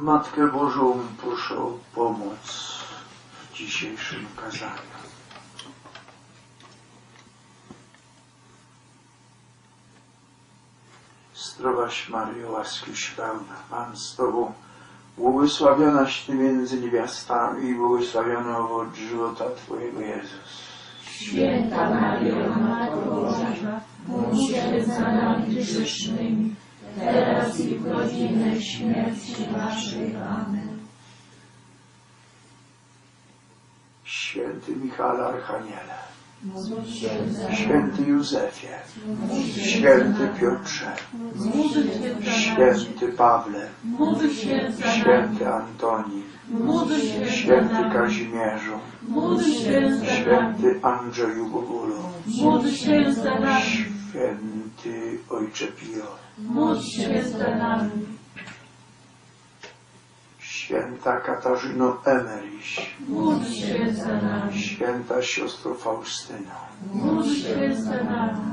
Matkę Bożą proszę o pomoc w dzisiejszym kazaniu. Zdrowaś Maryjo, łaskiś pełna, Pan z Tobą, błogosławionaś Ty między niewiastami i błogosławiony owoc żywota Twojego Jezus. Święta Maryjo, Matko Boża, módl się za nami grzesznymi, teraz i w godzinę śmierci naszej. Amen. Święty Michale Archaniele. Święty Józefie, Święty Piotrze. Święty Pawle. Święty Antoni, Święty. Kazimierzu. Święty Andrzeju Bogulu, Módl Święty Ojcze Pio, Módl się za nami. Święta Katarzyno Emeryś, Módl się za nami. Święta Siostro Faustyno, Módl się za nami.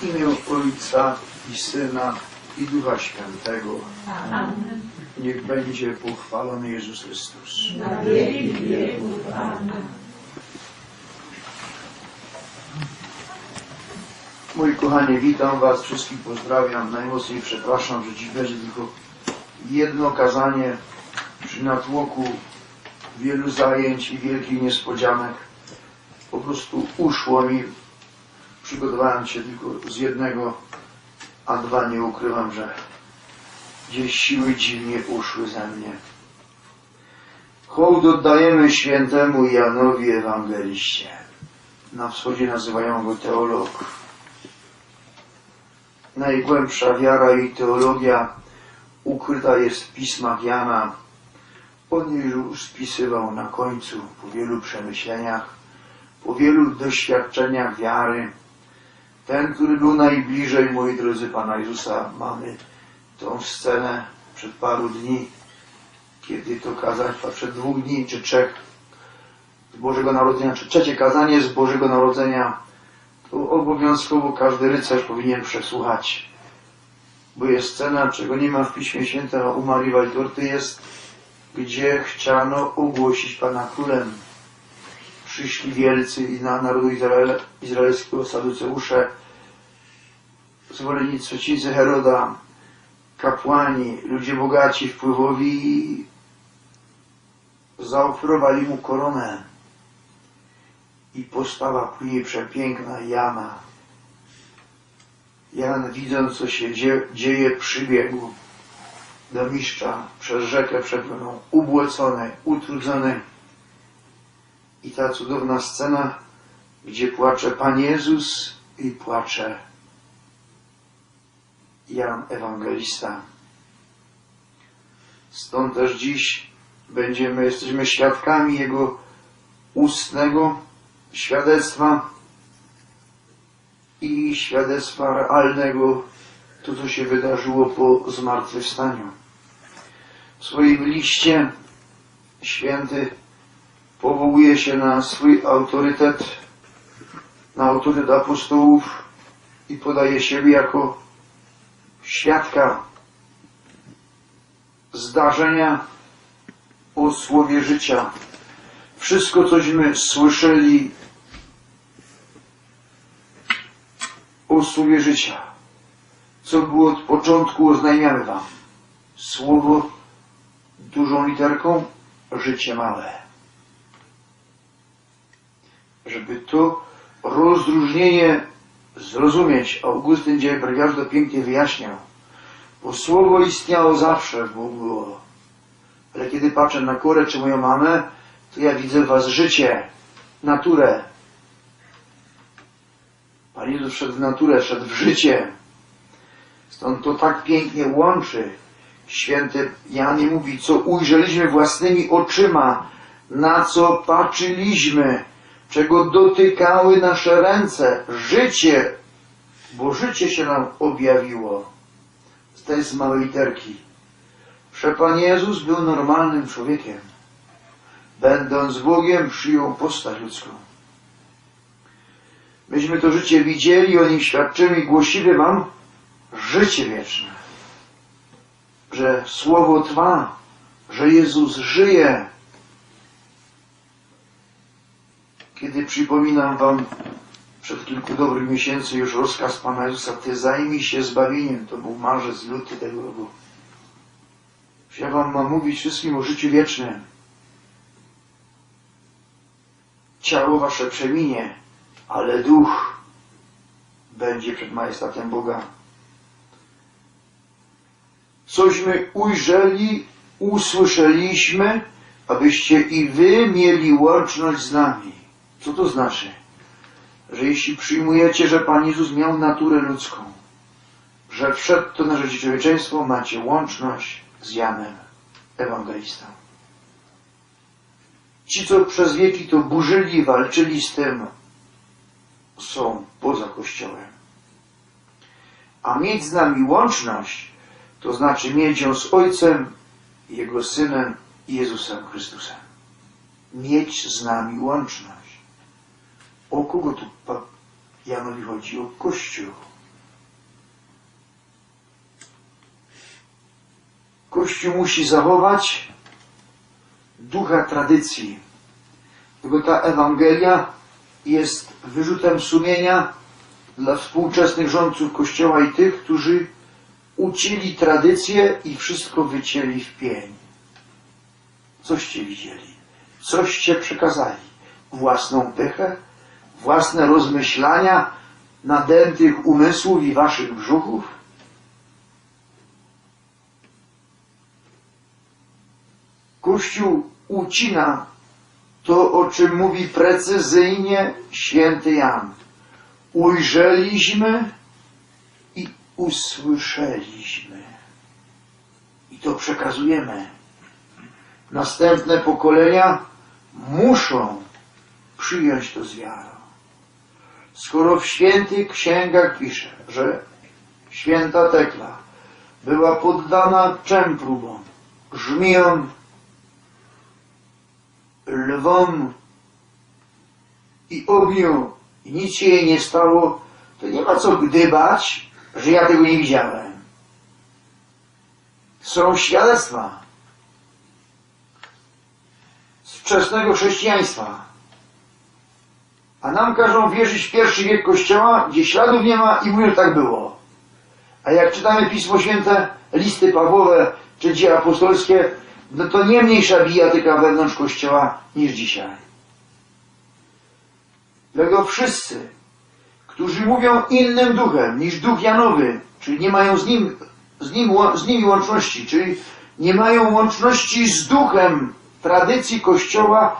w imię Ojca i Syna i Ducha Świętego, Amen. niech będzie pochwalony Jezus Chrystus. Na wieki wieków. Amen. Moi kochani, witam Was, wszystkich pozdrawiam. Najmocniej przepraszam, że dziś będzie tylko jedno kazanie przy natłoku wielu zajęć i wielkich niespodzianek. Po prostu uszło mi. Przygotowałem się tylko z jednego, a dwa nie ukrywam, że gdzieś siły dziwnie uszły ze mnie. Hołd oddajemy świętemu Janowi Ewangeliście. Na wschodzie nazywają go teolog najgłębsza wiara i teologia ukryta jest w pismach Jana. On już spisywał na końcu, po wielu przemyśleniach, po wielu doświadczeniach wiary. Ten, który był najbliżej, moi drodzy, Pana Jezusa, mamy tą scenę przed paru dni, kiedy to kazać, a przed dwóch dni, czy trzech z Bożego Narodzenia, czy trzecie kazanie z Bożego Narodzenia, to obowiązkowo każdy rycerz powinien przesłuchać. Bo jest scena, czego nie ma w Piśmie Świętym, a u Marii Waltorty jest, gdzie chciano ogłosić Pana Królem. Przyszli wielcy i na narodu Izrael, izraelskiego saduceusze, zwolennicy Heroda, kapłani, ludzie bogaci, wpływowi zaoferowali mu koronę i postawa później przepiękna Jana. Jan widząc co się dzie, dzieje przybiegł do mistrza, przez rzekę przepłynął, ubłocony, utrudzony. I ta cudowna scena, gdzie płacze Pan Jezus i płacze Jan Ewangelista. Stąd też dziś będziemy, jesteśmy świadkami Jego ustnego świadectwa i świadectwa realnego, to co się wydarzyło po zmartwychwstaniu. W swoim liście święty powołuje się na swój autorytet, na autorytet apostołów i podaje siebie jako świadka zdarzenia o słowie życia. Wszystko, cośmy słyszeli o słowie życia, co było od początku, oznajmiamy Wam. Słowo dużą literką, życie małe. Żeby to rozróżnienie zrozumieć, Augustyn Dzieje Brewiarz to pięknie wyjaśniał. Bo słowo istniało zawsze, bo było. Ale kiedy patrzę na kurę czy moją mamę, to ja widzę w was życie, naturę. Pan Jezus wszedł w naturę, wszedł w życie. Stąd to tak pięknie łączy. Święty Jan mówi, co ujrzeliśmy własnymi oczyma, na co patrzyliśmy, czego dotykały nasze ręce. Życie, bo życie się nam objawiło. To jest z małej literki. Że Pan Jezus był normalnym człowiekiem. będąc Bogiem, przyjął postać ludzką. Myśmy to życie widzieli, o nim świadczymy i głosimy wam życie wieczne. Że Słowo trwa, że Jezus żyje. Kiedy przypominam wam przed kilku dobrych miesięcy już rozkaz Pana Jezusa, Ty zajmij się zbawieniem, to był marzec, luty tego roku. Ja wam mam mówić wszystkim o życiu wiecznym. Ciało wasze przeminie, ale duch będzie przed majestatem Boga. Cośmy ujrzeli, usłyszeliśmy, abyście i wy mieli łączność z nami. Co to znaczy? Że jeśli przyjmujecie, że Pan Jezus miał naturę ludzką, że wszedł to na życie człowieczeństwo, macie łączność z Janem, ewangelistą. Ci, co przez wieki to burzyli, walczyli z tym, są poza Kościołem. A mieć z nami łączność, to znaczy mieć ją z Ojcem, Jego Synem i Jezusem Chrystusem. Mieć z nami łączność. O kogo tu Janowi chodzi? O Kościół. Kościół musi zachować ducha tradycji. Tylko ta Ewangelia jest wyrzutem sumienia dla współczesnych rządców Kościoła i tych, którzy ucięli tradycję i wszystko wycięli w pień. Coście widzieli? Coście przekazali? Własną pychę? Własne rozmyślania nadętych umysłów i waszych brzuchów? Kościół ucina to, o czym mówi precyzyjnie święty Jan. Ujrzeliśmy i usłyszeliśmy. I to przekazujemy. Następne pokolenia muszą przyjąć to z wiarą. Skoro w świętych księgach pisze, że święta Tekla była poddana czem próbom? Żmijom, lwom i ogniu i nic się jej nie stało, to nie ma co gdybać, że ja tego nie widziałem. Są świadectwa z wczesnego chrześcijaństwa. A nam każą wierzyć w pierwszy wiek Kościoła, gdzie śladów nie ma i mówią, że tak było. A jak czytamy Pismo Święte, listy Pawłowe czy dzieje apostolskie, no to nie mniejsza bijatyka wewnątrz Kościoła niż dzisiaj. Dlatego wszyscy, którzy mówią innym duchem niż duch Janowy, czyli nie mają z nim, z nim, z nimi łączności, czyli nie mają łączności z duchem tradycji Kościoła,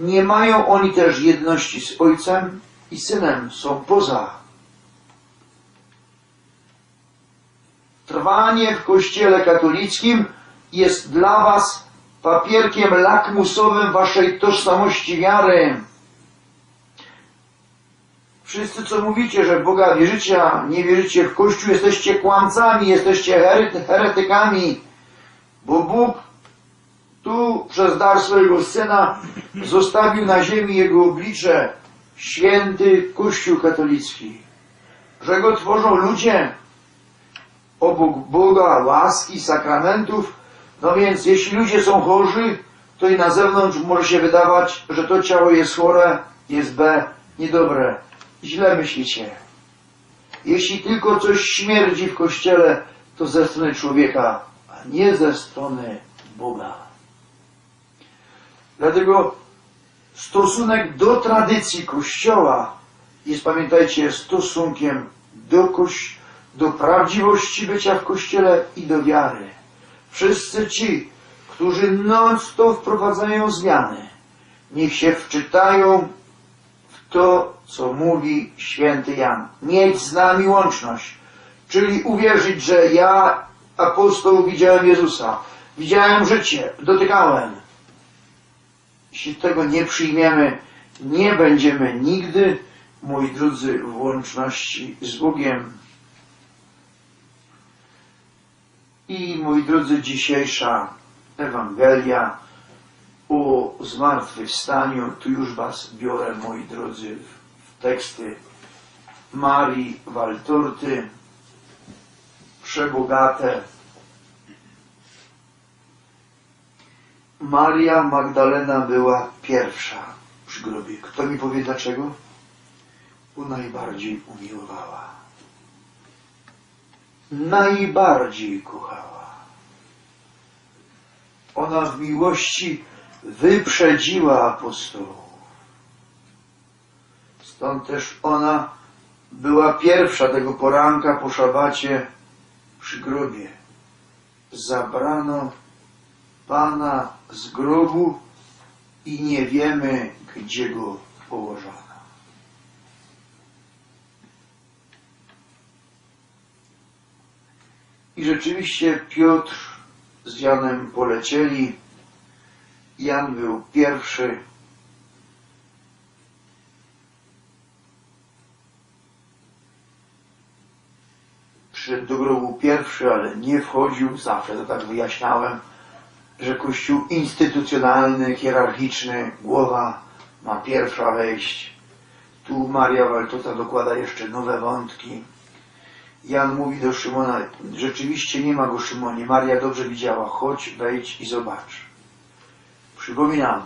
nie mają oni też jedności z Ojcem i Synem, są poza. Trwanie w Kościele katolickim jest dla Was papierkiem lakmusowym Waszej tożsamości wiary. Wszyscy, co mówicie, że w Boga wierzycie, a nie wierzycie w Kościół, jesteście kłamcami, jesteście heretykami, bo Bóg tu przez dar swojego Syna zostawił na ziemi Jego oblicze święty Kościół katolicki, że Go tworzą ludzie obok Boga, łaski, sakramentów, no więc jeśli ludzie są chorzy, to i na zewnątrz może się wydawać, że to ciało jest chore, jest B, niedobre. Źle myślicie. Jeśli tylko coś śmierdzi w kościele, to ze strony człowieka, a nie ze strony Boga. Dlatego stosunek do tradycji Kościoła jest, pamiętajcie, stosunkiem do, do prawdziwości bycia w Kościele i do wiary. Wszyscy ci, którzy non-stop wprowadzają zmiany, niech się wczytają w to, co mówi święty Jan. Mieć z nami łączność, czyli uwierzyć, że ja, apostoł, widziałem Jezusa, widziałem życie, dotykałem. Jeśli tego nie przyjmiemy, nie będziemy nigdy, moi drodzy, w łączności z Bogiem. I moi drodzy, dzisiejsza Ewangelia o zmartwychwstaniu, tu już Was biorę, moi drodzy, w teksty Marii Waltorty, przebogate. Maria Magdalena była pierwsza przy grobie. Kto mi powie dlaczego? Bo najbardziej umiłowała. Najbardziej kochała. Ona w miłości wyprzedziła apostołów. Stąd też ona była pierwsza tego poranka po szabacie przy grobie. Zabrano Pana z grobu i nie wiemy, gdzie go położono. I rzeczywiście Piotr z Janem polecieli. Jan był pierwszy. Przyszedł do grobu pierwszy, ale nie wchodził. Zawsze to tak wyjaśniałem, że kościół instytucjonalny, hierarchiczny, głowa ma pierwsza wejść. Tu Maria Waltota dokłada jeszcze nowe wątki. Jan mówi do Szymona, rzeczywiście nie ma go Szymonie, Maria dobrze widziała, chodź, wejdź i zobacz. Przypominam,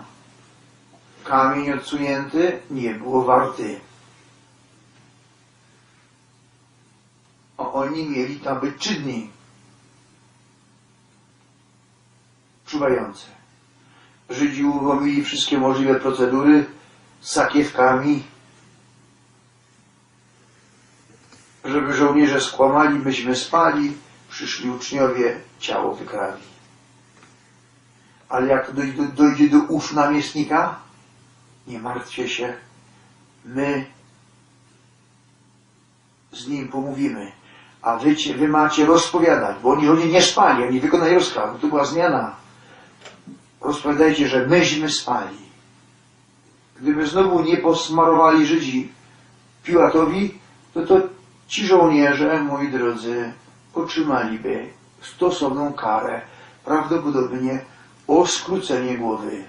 kamień odsunięty nie było warty. O, oni mieli tam być czynni, czuwający. Żydzi uruchomili wszystkie możliwe procedury z sakiewkami, żeby żołnierze skłamali, myśmy spali, przyszli uczniowie, ciało wykradli. Ale jak dojdzie do, dojdzie do uszu namiestnika, nie martwcie się, my z nim pomówimy. A wy, wy macie rozpowiadać, bo oni, oni nie spali, oni wykonali rozkaz, to była zmiana. Rozpowiadajcie, że myśmy spali. Gdyby znowu nie posmarowali Żydzi Piłatowi, to to ci żołnierze, moi drodzy, otrzymaliby stosowną karę, prawdopodobnie o skrócenie głowy.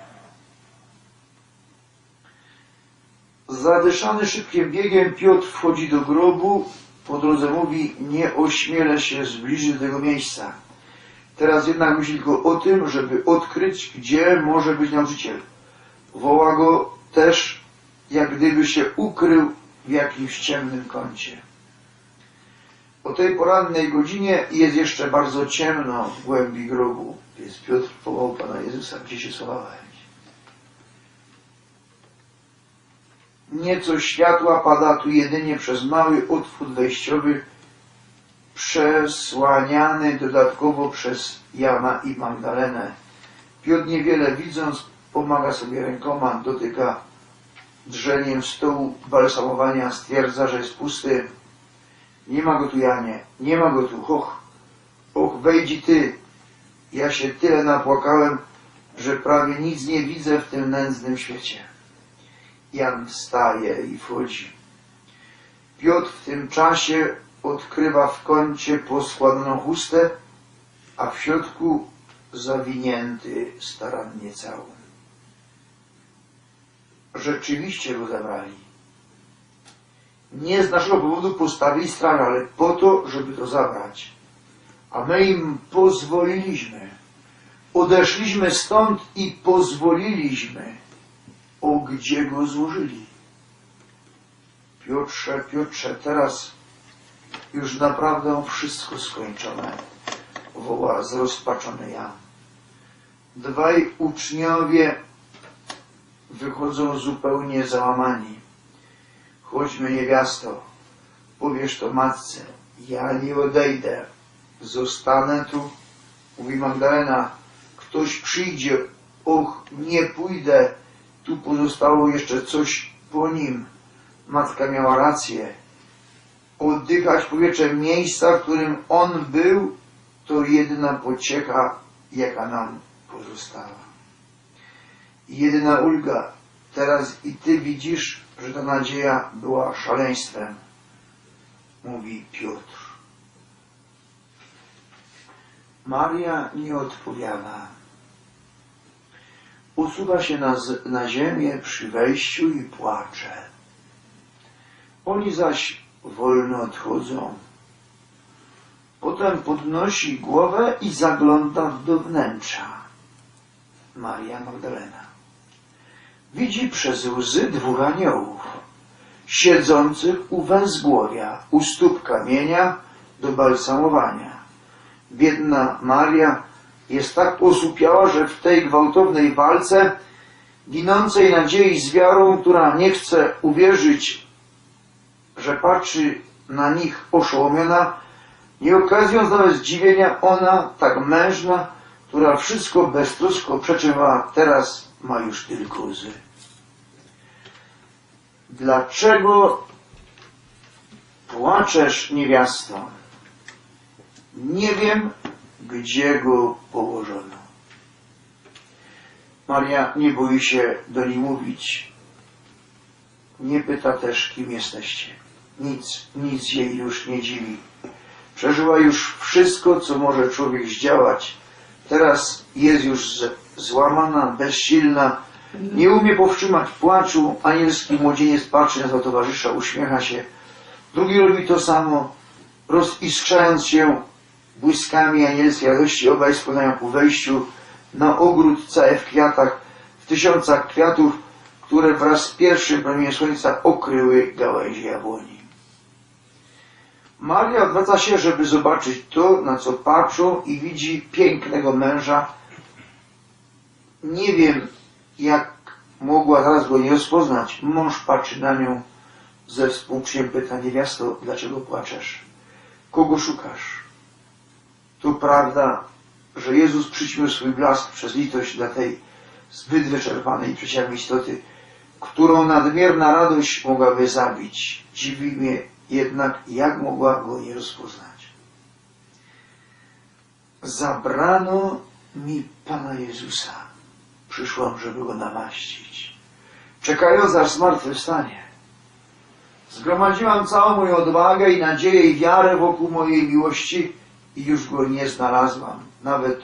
Zadyszany szybkim biegiem Piotr wchodzi do grobu, po drodze mówi, nie ośmielę się zbliżyć do tego miejsca. Teraz jednak myśli tylko o tym, żeby odkryć, gdzie może być nauczyciel. Woła go też, jak gdyby się ukrył w jakimś ciemnym kącie. O tej porannej godzinie jest jeszcze bardzo ciemno w głębi grobu, więc Piotr wołał Pana Jezusa, gdzie się schowałeś. Nieco światła pada tu jedynie przez mały otwór wejściowy, przesłaniany dodatkowo przez Jana i Magdalenę. Piotr niewiele widząc, pomaga sobie rękoma, dotyka drzeniem stołu balsamowania, stwierdza, że jest pusty. Nie ma go tu, Janie, nie ma go tu, och, och, wejdź ty. Ja się tyle napłakałem, że prawie nic nie widzę w tym nędznym świecie. Jan wstaje i wchodzi. Piotr w tym czasie odkrywa w kącie poskładaną chustę, a w środku zawinięty starannie całun. Rzeczywiście go zabrali. Nie z naszego powodu postawili straż, ale po to, żeby to zabrać. A my im pozwoliliśmy. Odeszliśmy stąd i pozwoliliśmy. O gdzie go złożyli? Piotrze, Piotrze, teraz już naprawdę wszystko skończone, woła zrozpaczony Jan. Dwaj uczniowie wychodzą zupełnie załamani. Chodźmy, niewiasto, powiesz to matce, ja nie odejdę, zostanę tu, mówi Magdalena, ktoś przyjdzie, och, nie pójdę, tu pozostało jeszcze coś po nim. Matka miała rację. Oddychać powietrzem miejsca, w którym on był, to jedyna pociecha, jaka nam pozostała. I jedyna ulga. Teraz i ty widzisz, że ta nadzieja była szaleństwem, mówi Piotr. Maria nie odpowiada. usuwa się na, na ziemię przy wejściu i płacze. Oni zaś wolno odchodzą. Potem podnosi głowę i zagląda do wnętrza. Maria Magdalena. Widzi przez łzy dwóch aniołów, siedzących u węzgłowia, u stóp kamienia do balsamowania. Biedna Maria jest tak osłupiała, że w tej gwałtownej walce, ginącej nadziei z wiarą, która nie chce uwierzyć, że patrzy na nich oszołomiona, nie okazując nawet zdziwienia, ona, tak mężna, która wszystko beztrosko przeczywała, teraz ma już tylko łzy. Dlaczego płaczesz, niewiasto? Nie wiem, gdzie go położono. Maria nie boi się do niej mówić. Nie pyta też, kim jesteście. Nic, nic jej już nie dziwi. Przeżyła już wszystko, co może człowiek zdziałać. Teraz jest już złamana, bezsilna. Nie umie powstrzymać płaczu. Anielski młodzieniec patrzy na towarzysza, uśmiecha się. Drugi robi to samo, roziskrzając się błyskami anielskiej radości. Obaj spływają ku wejściu na ogród cały w kwiatach, w tysiącach kwiatów, które wraz z pierwszym promieniem słońca okryły gałęzie jabłoni. Maria odwraca się, żeby zobaczyć to, na co patrzą i widzi pięknego męża. Nie wiem, jak mogła zaraz go nie rozpoznać. Mąż patrzy na nią ze współczuciem pyta niewiasto, dlaczego płaczesz? Kogo szukasz? To prawda, że Jezus przyćmił swój blask przez litość dla tej zbyt wyczerpanej i przeciętnej istoty, którą nadmierna radość mogłaby zabić. Dziwi mnie jednak, jak mogła go nie rozpoznać. Zabrano mi Pana Jezusa. Przyszłam, żeby go namaścić. Czekając aż zmartwychwstanie. Zgromadziłam całą moją odwagę i nadzieję i wiarę wokół mojej miłości i już go nie znalazłam. Nawet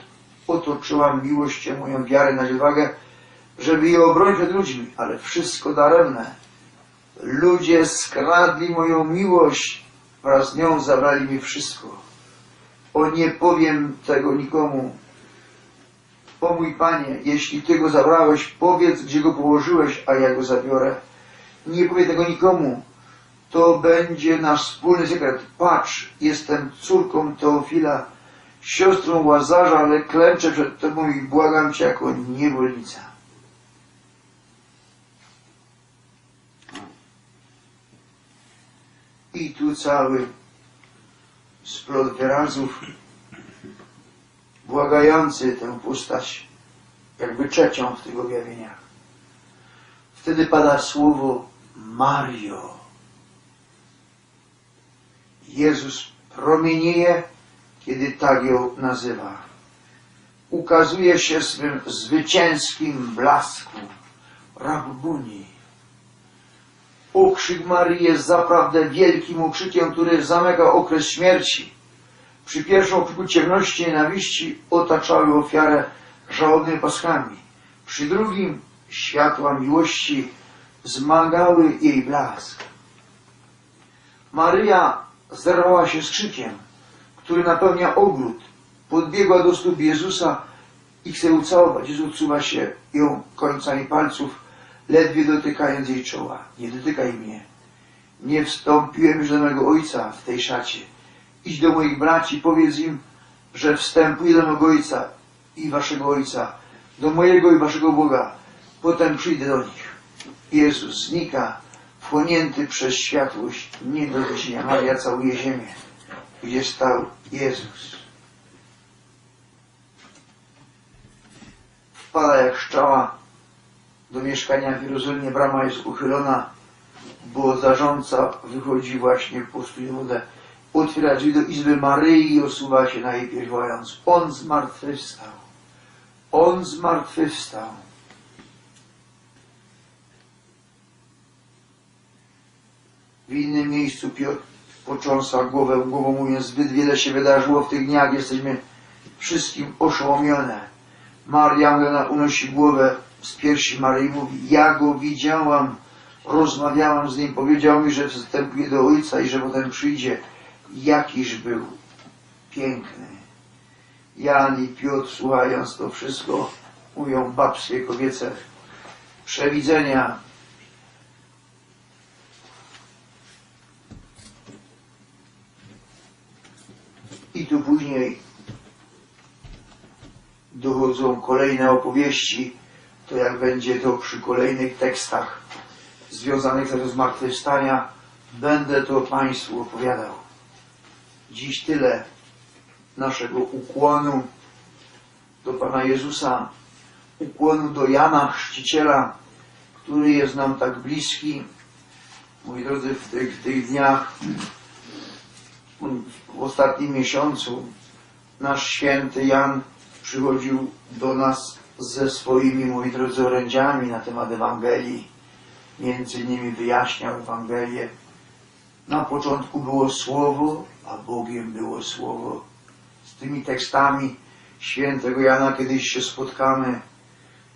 otoczyłam miłością moją wiarę na odwagę, żeby je obronić przed ludźmi, ale wszystko daremne. Ludzie skradli moją miłość, wraz z nią zabrali mi wszystko. O nie powiem tego nikomu. O mój Panie, jeśli Ty go zabrałeś, powiedz, gdzie go położyłeś, a ja go zabiorę. Nie powie tego nikomu. To będzie nasz wspólny sekret. Patrz, jestem córką Teofila, siostrą Łazarza, ale klęczę przed Tobą i błagam Cię jako niewolnica. I cały splot wyrazów błagający tę postać, jakby trzecią w tych objawieniach. Wtedy pada słowo Mario. Jezus promienieje, kiedy tak ją nazywa. Ukazuje się swym zwycięskim blasku, Rabbuni. Okrzyk Marii jest zaprawdę wielkim okrzykiem, który zamyka okres śmierci. Przy pierwszym okrzyku ciemności i nienawiści otaczały ofiarę żałobnymi paskami. Przy drugim światła miłości zmagały jej blask. Maryja zerwała się z krzykiem, który napełnia ogród. Podbiegła do stóp Jezusa i chce ucałować. Jezus odsuwa się ją końcami palców, ledwie dotykając jej czoła. Nie dotykaj mnie. Nie wstąpiłem już do mego ojca w tej szacie. Idź do moich braci, powiedz im, że wstępuję do mego ojca i waszego ojca, do mojego i waszego Boga. Potem przyjdę do nich. Jezus znika, wchłonięty przez światłość nie do wycienia. Maria całuje ziemię, gdzie stał Jezus. Wpada jak szczała do mieszkania w Jerozolimie. Brama jest uchylona, bo zarządca wychodzi właśnie po wodę. Otwiera drzwi do izby Maryi i osuwa się na jej pierś, wołając On zmartwychwstał. On zmartwychwstał. W innym miejscu Piotr począsa głowę głową mówiąc, zbyt wiele się wydarzyło w tych dniach, jesteśmy wszystkim oszołomione. Maria unosi głowę z piersi Maryi mówi, ja go widziałam, rozmawiałam z nim, powiedział mi, że wstępuje do Ojca i że potem przyjdzie. Jakiż był piękny. Jan i Piotr, słuchając to wszystko, mówią babskie, kobiece przewidzenia. I tu później dochodzą kolejne opowieści, to jak będzie to przy kolejnych tekstach związanych ze zmartwychwstania, będę to Państwu opowiadał. Dziś tyle naszego ukłonu do Pana Jezusa, ukłonu do Jana Chrzciciela, który jest nam tak bliski. Moi drodzy, w tych, w tych dniach, w ostatnim miesiącu, nasz święty Jan przychodził do nas ze swoimi, moi drodzy, orędziami na temat Ewangelii. Między innymi wyjaśniał Ewangelię. Na początku było Słowo, a Bogiem było Słowo. Z tymi tekstami świętego Jana kiedyś się spotkamy.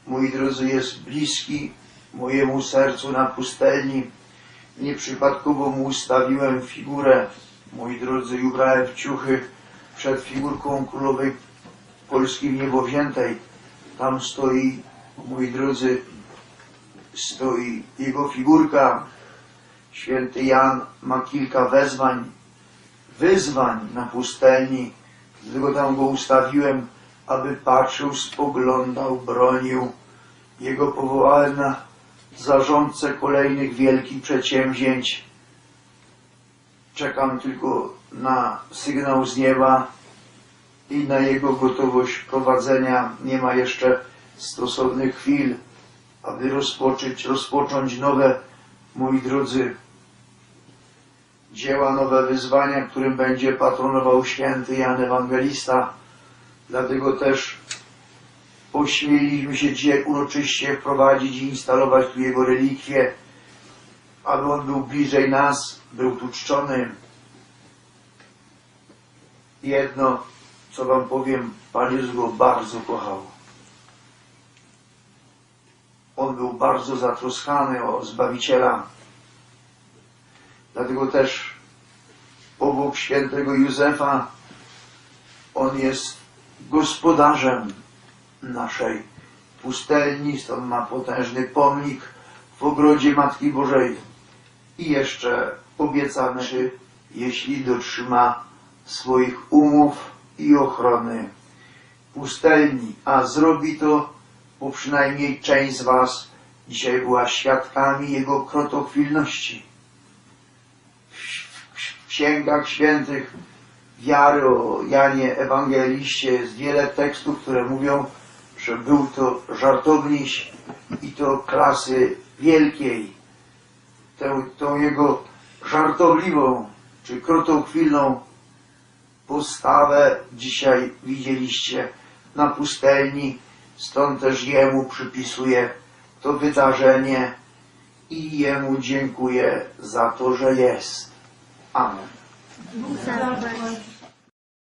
Moi drodzy, jest bliski mojemu sercu na pustelni. Nieprzypadkowo mu ustawiłem figurę, moi drodzy, i ubrałem ciuchy przed figurką królowej Polski niebowziętej. Tam stoi, moi drodzy, stoi jego figurka. Święty Jan ma kilka wezwań, wyzwań na pustelni, dlatego tam go ustawiłem, aby patrzył, spoglądał, bronił. Jego powołałem na zarządcę kolejnych wielkich przedsięwzięć. Czekam tylko na sygnał z nieba i na jego gotowość prowadzenia. Nie ma jeszcze stosownych chwil, aby rozpocząć, rozpocząć nowe, moi drodzy, dzieła, nowe wyzwania, którym będzie patronował święty Jan Ewangelista. Dlatego też ośmieliliśmy się dzisiaj uroczyście wprowadzić i instalować tu jego relikwie, aby on był bliżej nas, był tu czczony. Jedno, co wam powiem, Pan Jezus go bardzo kochał. On był bardzo zatroskany o Zbawiciela. Dlatego też obok świętego Józefa on jest gospodarzem naszej pustelni, stąd ma potężny pomnik w ogrodzie Matki Bożej. I jeszcze obiecane, że jeśli dotrzyma swoich umów i ochrony pustelni, a zrobi to, bo przynajmniej część z Was dzisiaj była świadkami Jego krotochwilności. W, księgach świętych wiary o Janie Ewangeliście jest wiele tekstów, które mówią, że był to żartowniś i to klasy wielkiej. Tę, tą jego żartobliwą czy krotochwilną postawę dzisiaj widzieliście na pustelni, stąd też jemu przypisuję to wydarzenie i jemu dziękuję za to, że jest. Amen.